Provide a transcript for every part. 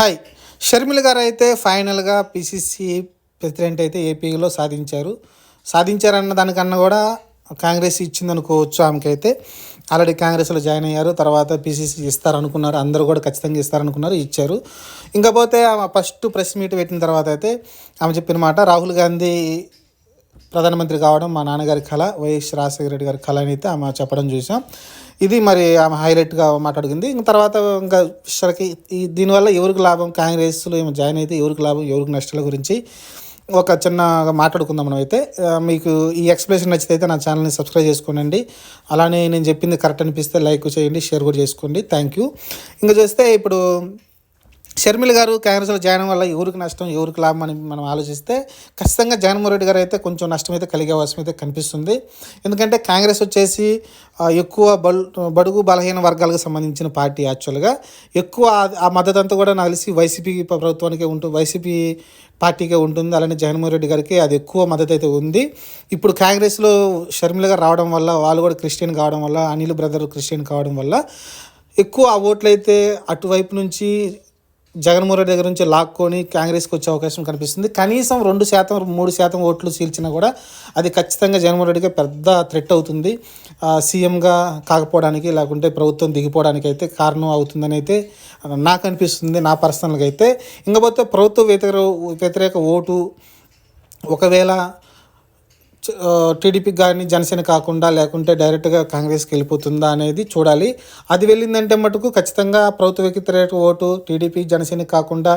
Hi. Sharmila గారు అయితే ఫైనల్గా పిసిసి ప్రెసిడెంట్ అయితే ఏపీలో సాధించారు. సాధించారన్న దానికన్నా కూడా కాంగ్రెస్ ఇచ్చింది అనుకోవచ్చు ఆమెకైతే. ఆల్రెడీ కాంగ్రెస్లో జాయిన్ అయ్యారు. తర్వాత పిసిసి ఇస్తారనుకున్నారు. అందరూ కూడా ఖచ్చితంగా ఇస్తారనుకున్నారు. ఇచ్చారు. ఇంకపోతే ఆమె ఫస్ట్ ప్రెస్ మీట్ పెట్టిన తర్వాత అయితే ఆమె చెప్పిన మాట రాహుల్ గాంధీ ప్రధానమంత్రి కావడం మా నాన్నగారి కళ వైఎస్ రాజశేఖర రెడ్డి గారి కళ అని అయితే ఆమె చెప్పడం చూసాం ఇది మరి ఆమె హైలైట్గా మాట్లాడుకుంది. ఇంక తర్వాత ఇంకా విషయాలకి ఈ దీనివల్ల ఎవరికి లాభం? కాంగ్రెస్లో ఏమో జాయిన్ అయితే ఎవరికి లాభం? ఎవరికి నష్టాల గురించి ఒక చిన్నగా మాట్లాడుకుందాం మనం అయితే. మీకు ఈ ఎక్స్ప్లెనేషన్ నచ్చితే అయితే నా ఛానల్ని సబ్స్క్రైబ్ చేసుకోండి అలానే నేను చెప్పింది కరెక్ట్ అనిపిస్తే లైక్ చేయండి షేర్ కూడా చేసుకోండి. థ్యాంక్ యూ ఇంకా చూస్తే ఇప్పుడు షర్మిల గారు కాంగ్రెస్లో జాయిన్ వల్ల ఎవరికి నష్టం ఎవరికి లాభం అని మనం ఆలోచిస్తే ఖచ్చితంగా జగన్మోహన్ రెడ్డి గారు అయితే కొంచెం నష్టం అయితే కలిగే అవసరం అయితే కనిపిస్తుంది. ఎందుకంటే కాంగ్రెస్ వచ్చేసి ఎక్కువ బడుగు బలహీన వర్గాలకు సంబంధించిన పార్టీ యాక్చువల్గా. ఎక్కువ ఆ- మద్దతు అంతా కూడా నాకు తెలిసి వైసీపీ ప్రభుత్వానికే ఉంటుంది వైసీపీ పార్టీకే ఉంటుంది. అలానే జగన్మోహన్ రెడ్డి గారికి అది ఎక్కువ మద్దతు అయితే ఉంది. ఇప్పుడు కాంగ్రెస్లో షర్మిల గారు రావడం వల్ల వాళ్ళు కూడా క్రిస్టియన్ కావడం వల్ల అనిల్ బ్రదర్ క్రిస్టియన్ కావడం వల్ల ఎక్కువ ఆ ఓట్లు అయితే అటువైపు నుంచి జగన్మోహన్ రెడ్డి దగ్గర నుంచి లాక్కొని కాంగ్రెస్కి వచ్చే అవకాశం కనిపిస్తుంది. కనీసం రెండు శాతం మూడు శాతం ఓట్లు చీల్చినా కూడా అది ఖచ్చితంగా జగన్మోహన్ రెడ్డికి పెద్ద థ్రెట్ అవుతుంది. సీఎంగా కాకపోవడానికి లేకుంటే ప్రభుత్వం దిగిపోవడానికి అయితే కారణం అవుతుందని అయితే నాకు అనిపిస్తుంది నా పర్సనల్గా అయితే. ఇంకపోతే ప్రభుత్వ వ్యతిరేక వ్యతిరేక ఓటు ఒకవేళ టీడీపీకి కానీ జనసేన కాకుండా లేకుంటే డైరెక్ట్గా కాంగ్రెస్కి వెళ్ళిపోతుందా అనేది చూడాలి. అది వెళ్ళిందంటే మటుకు ఖచ్చితంగా ప్రభుత్వ వ్యతిరేక ఓటు టీడీపీ జనసేన కాకుండా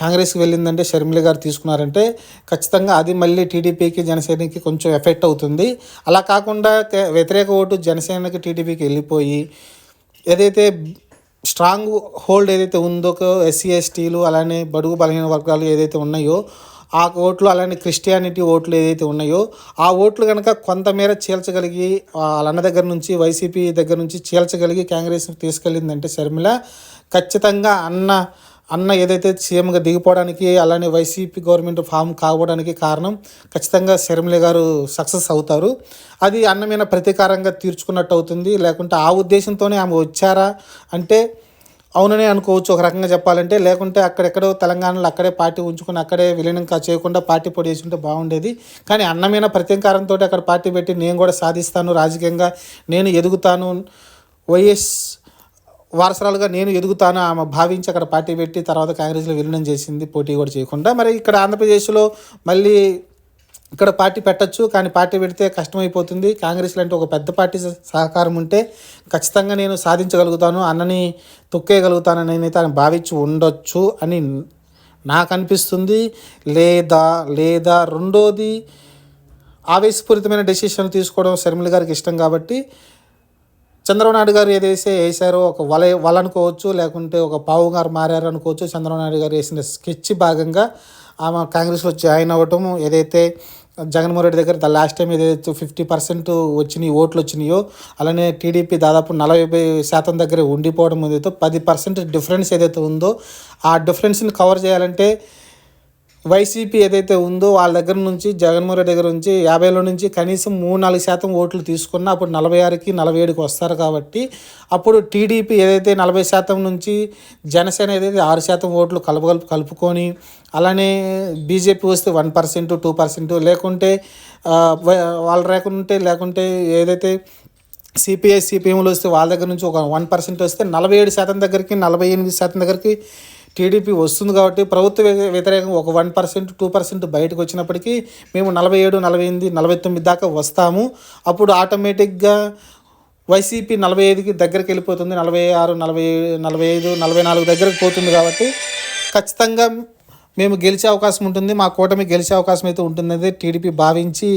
కాంగ్రెస్కి వెళ్ళిందంటే షర్మిల గారు తీసుకున్నారంటే ఖచ్చితంగా అది మళ్ళీ టీడీపీకి జనసేనకి కొంచెం ఎఫెక్ట్ అవుతుంది. అలా కాకుండా వ్యతిరేక ఓటు జనసేనకి టీడీపీకి వెళ్ళిపోయి ఏదైతే స్ట్రాంగ్ హోల్డ్ ఏదైతే ఉందో ఎస్సీ ఎస్టీలు అలానే బడుగు బలహీన వర్గాలు ఏదైతే ఉన్నాయో ఆ ఓట్లు అలానే క్రిస్టియానిటీ ఓట్లు ఏదైతే ఉన్నాయో ఆ ఓట్లు కనుక కొంతమేర చీల్చగలిగి వాళ్ళన్న దగ్గర నుంచి వైసీపీ దగ్గర నుంచి చీల్చగలిగి కాంగ్రెస్ తీసుకెళ్ళిందంటే షర్మిల ఖచ్చితంగా అన్న అన్న ఏదైతే సీఎంగా దిగిపోవడానికి అలానే వైసీపీ గవర్నమెంట్ ఫామ్ కావడానికి కారణం ఖచ్చితంగా శర్మిల గారు సక్సెస్ అవుతారు. అది అన్న మీద ప్రతీకారంగా తీర్చుకున్నట్టు అవుతుంది. లేకుంటే ఆ ఉద్దేశంతోనే ఆమె వచ్చారా అంటే అవుననే అనుకోవచ్చు. ఒక రకంగా చెప్పాలంటే లేకుంటే అక్కడెక్కడో తెలంగాణలో అక్కడే పార్టీ ఉంచుకుని అక్కడే విలీనం కా చేయకుండా పార్టీ పొడి చేసి ఉంటే బాగుండేది. కానీ అన్నమైన ప్రతీకారంతో అక్కడ పార్టీ పెట్టి నేను కూడా సాధిస్తాను రాజకీయంగా. నేను ఎదుగుతాను. వైఎస్ వారసరాలుగా నేను ఎదుగుతాను ఆమె భావించి అక్కడ పార్టీ పెట్టి తర్వాత కాంగ్రెస్లో విలీనం చేసింది పోటీ కూడా చేయకుండా. మరి ఇక్కడ ఆంధ్రప్రదేశ్లో మళ్ళీ ఇక్కడ పార్టీ పెట్టచ్చు కానీ పార్టీ పెడితే కష్టమైపోతుంది. కాంగ్రెస్ లాంటి ఒక పెద్ద పార్టీ సహకారం ఉంటే ఖచ్చితంగా నేను సాధించగలుగుతాను అన్నని తొక్కేయగలుగుతానని నేనైతే ఆయన భావించి ఉండొచ్చు అని నాకు అనిపిస్తుంది. లేదా లేదా రెండోది ఆవేశపూరితమైన డెసిషన్ తీసుకోవడం శర్మిల గారికి ఇష్టం కాబట్టి చంద్రబాబు నాయుడు గారు ఏదైతే వేసారో ఒక వల వల అనుకోవచ్చు లేకుంటే ఒక పావు గారు మారారు అనుకోవచ్చు చంద్రబాబు నాయుడు గారు వేసిన స్కెచ్ భాగంగా ఆమె కాంగ్రెస్లో జాయిన్ అవ్వటం ఏదైతే జగన్మోహన్ రెడ్డి దగ్గర లాస్ట్ టైం ఏదైతే ఫిఫ్టీ పర్సెంట్ వచ్చినాయి ఓట్లు వచ్చినాయో అలానే టీడీపీ దాదాపు నలభై శాతం దగ్గర ఉండిపోవడం ఏదైతే పది పర్సెంట్ డిఫరెన్స్ ఏదైతే ఉందో ఆ డిఫరెన్స్ని కవర్ చేయాలంటే వైసీపీ ఏదైతే ఉందో వాళ్ళ దగ్గర నుంచి జగన్మోహన్ రెడ్డి దగ్గర నుంచి యాభైలో నుంచి కనీసం మూడు నాలుగు శాతం ఓట్లు తీసుకున్న అప్పుడు నలభై ఆరుకి నలభై ఏడుకి వస్తారు కాబట్టి అప్పుడు టీడీపీ ఏదైతే నలభై శాతం నుంచి జనసేన ఏదైతే ఆరు శాతం ఓట్లు కలుపు కలుపుకొని అలానే బీజేపీ వస్తే వన్ పర్సెంట్ టూ పర్సెంట్ లేకుంటే వాళ్ళ వై- వాళ్ళు లేకుంటే లేకుంటే ఏదైతే సిపిఐ సిపిఎంలు వస్తే వాళ్ళ దగ్గర నుంచి ఒక వన్ పర్సెంట్ వస్తే నలభై ఏడు శాతం దగ్గరికి నలభై ఎనిమిది శాతం దగ్గరికి టీడీపీ వస్తుంది కాబట్టి ప్రభుత్వ వ్యతిరేకంగా ఒక వన్ పర్సెంట్ టూ పర్సెంట్ బయటకు వచ్చినప్పటికీ మేము నలభై ఏడు నలభై ఎనిమిది నలభై తొమ్మిది దాకా వస్తాము. అప్పుడు ఆటోమేటిక్గా వైసీపీ నలభై ఐదుకి దగ్గరికి వెళ్ళిపోతుంది. నలభై ఆరు నలభై నలభై ఐదు నలభై నాలుగు దగ్గరకు పోతుంది కాబట్టి ఖచ్చితంగా మేము గెలిచే అవకాశం ఉంటుంది. మా కూటమి గెలిచే అవకాశం అయితే ఉంటుందని టీడీపీ భావించి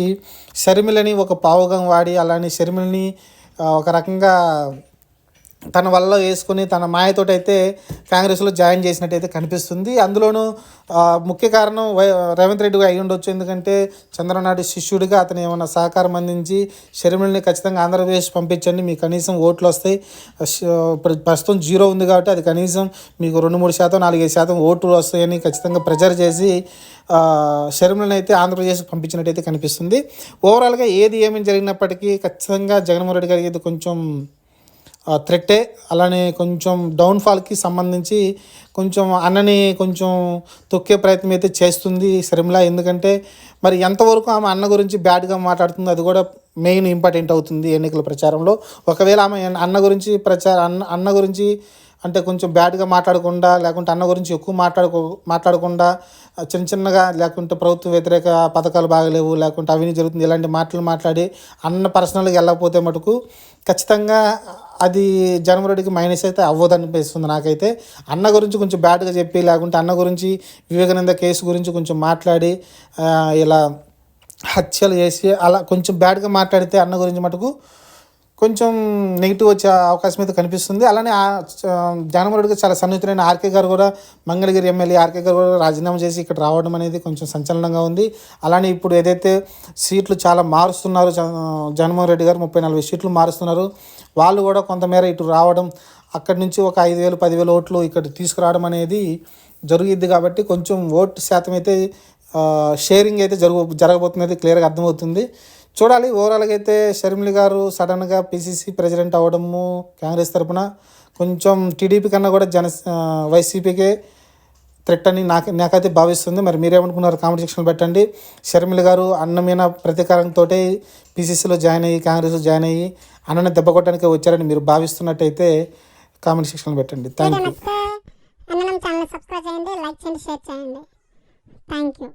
షర్మిలని ఒక పావుగం వాడి అలానే షర్మిలని ఒక రకంగా తన వల్ల వేసుకుని తన మాయతోటి అయితే కాంగ్రెస్లో జాయిన్ చేసినట్టయితే కనిపిస్తుంది. అందులోనూ ముఖ్య కారణం రేవంత్ రెడ్డిగా అయి ఉండొచ్చు. ఎందుకంటే చంద్రనాడు శిష్యుడిగా అతను ఏమైనా సహకారం అందించి షర్మిలని ఖచ్చితంగా ఆంధ్రప్రదేశ్ పంపించండి మీకు కనీసం ఓట్లు వస్తాయి. ఇప్పుడు ప్రస్తుతం జీరో ఉంది కాబట్టి అది కనీసం మీకు రెండు మూడు శాతం నాలుగైదు శాతం ఓట్లు వస్తాయని ఖచ్చితంగా ప్రెజర్ చేసి ఆ, షర్మిలను అయితే ఆంధ్రప్రదేశ్కి పంపించినట్టయితే కనిపిస్తుంది. ఓవరాల్గా ఏది ఏమి జరిగినప్పటికీ ఖచ్చితంగా జగన్మోహన్ రెడ్డి గారికి అయితే కొంచెం థ్రెట్టే అలానే కొంచెం డౌన్ఫాల్కి సంబంధించి కొంచెం అన్నని కొంచెం తొక్కే ప్రయత్నం అయితే చేస్తుంది శర్మిల. ఎందుకంటే మరి ఎంతవరకు ఆమె అన్న గురించి బ్యాడ్గా మాట్లాడుతుందో అది కూడా మెయిన్ ఇంపార్టెంట్ అవుతుంది ఎన్నికల ప్రచారంలో. ఒకవేళ ఆమె అన్న గురించి ప్రచార అన్న అన్న గురించి అంటే కొంచెం బ్యాడ్గా మాట్లాడకుండా లేకుంటే అన్న గురించి ఎక్కువ మాట్లాడుకో మాట్లాడకుండా చిన్న చిన్నగా లేకుంటే ప్రభుత్వ వ్యతిరేక పథకాలు బాగలేవు లేకుంటే అవినీతి జరుగుతుంది ఇలాంటి మాటలు మాట్లాడి అన్న పర్సనల్గా వెళ్ళకపోతే మటుకు ఖచ్చితంగా అది జనమరెడ్డికి మైనస్ అయితే అవ్వదు అనిపిస్తుంది నాకైతే. అన్న గురించి కొంచెం బ్యాడ్గా చెప్పి లేకుంటే అన్న గురించి వివేకానంద కేసు గురించి కొంచెం మాట్లాడి ఇలా హత్యలు చేసి అలా కొంచెం బ్యాడ్గా మాట్లాడితే అన్న గురించి మటుకు కొంచెం నెగిటివ్ వచ్చే అవకాశం అయితే కనిపిస్తుంది. అలానే ఆ జగన్మోహన్ చాలా సన్నిహితులైన ఆర్కే గారు కూడా మంగళగిరి ఎమ్మెల్యే ఆర్కే గారు కూడా రాజీనామా చేసి ఇక్కడ రావడం అనేది కొంచెం సంచలనంగా ఉంది. అలానే ఇప్పుడు ఏదైతే సీట్లు చాలా మారుస్తున్నారు జ- జగన్మోహన్ రెడ్డి గారు ముప్పై నలభై సీట్లు మారుస్తున్నారు. వాళ్ళు కూడా కొంతమేర ఇటు రావడం అక్కడి నుంచి ఒక ఐదు వేలు పదివేలు ఓట్లు ఇక్కడ తీసుకురావడం అనేది జరుగుద్ది కాబట్టి కొంచెం ఓటు శాతం అయితే షేరింగ్ అయితే జరుగు జరగబోతున్నది క్లియర్గా అర్థమవుతుంది. చూడాలి. ఓవరాల్గా అయితే షర్మిలి గారు సడన్గా పిసిసి ప్రెసిడెంట్ అవ్వడము కాంగ్రెస్ తరపున కొంచెం టీడీపీ కన్నా కూడా జన వైసీపీకే థ్రెట్ అని నాకు నాకైతే భావిస్తుంది. మరి మీరేమనుకున్నారు? కామెంట్ సెక్షన్లో పెట్టండి. షర్మిల గారు అన్నమైన ప్రతీకారంతో పీసీసీలో జాయిన్ అయ్యి కాంగ్రెస్లో జాయిన్ అయ్యి అన్నని దెబ్బ కొట్టడానికి వచ్చారని మీరు భావిస్తున్నట్టయితే కామెంట్ సెక్షన్లో పెట్టండి. Thank you. సబ్స్క్రైబ్ చేయండి లైక్ చేయండి షేర్ చేయండి. Thank you.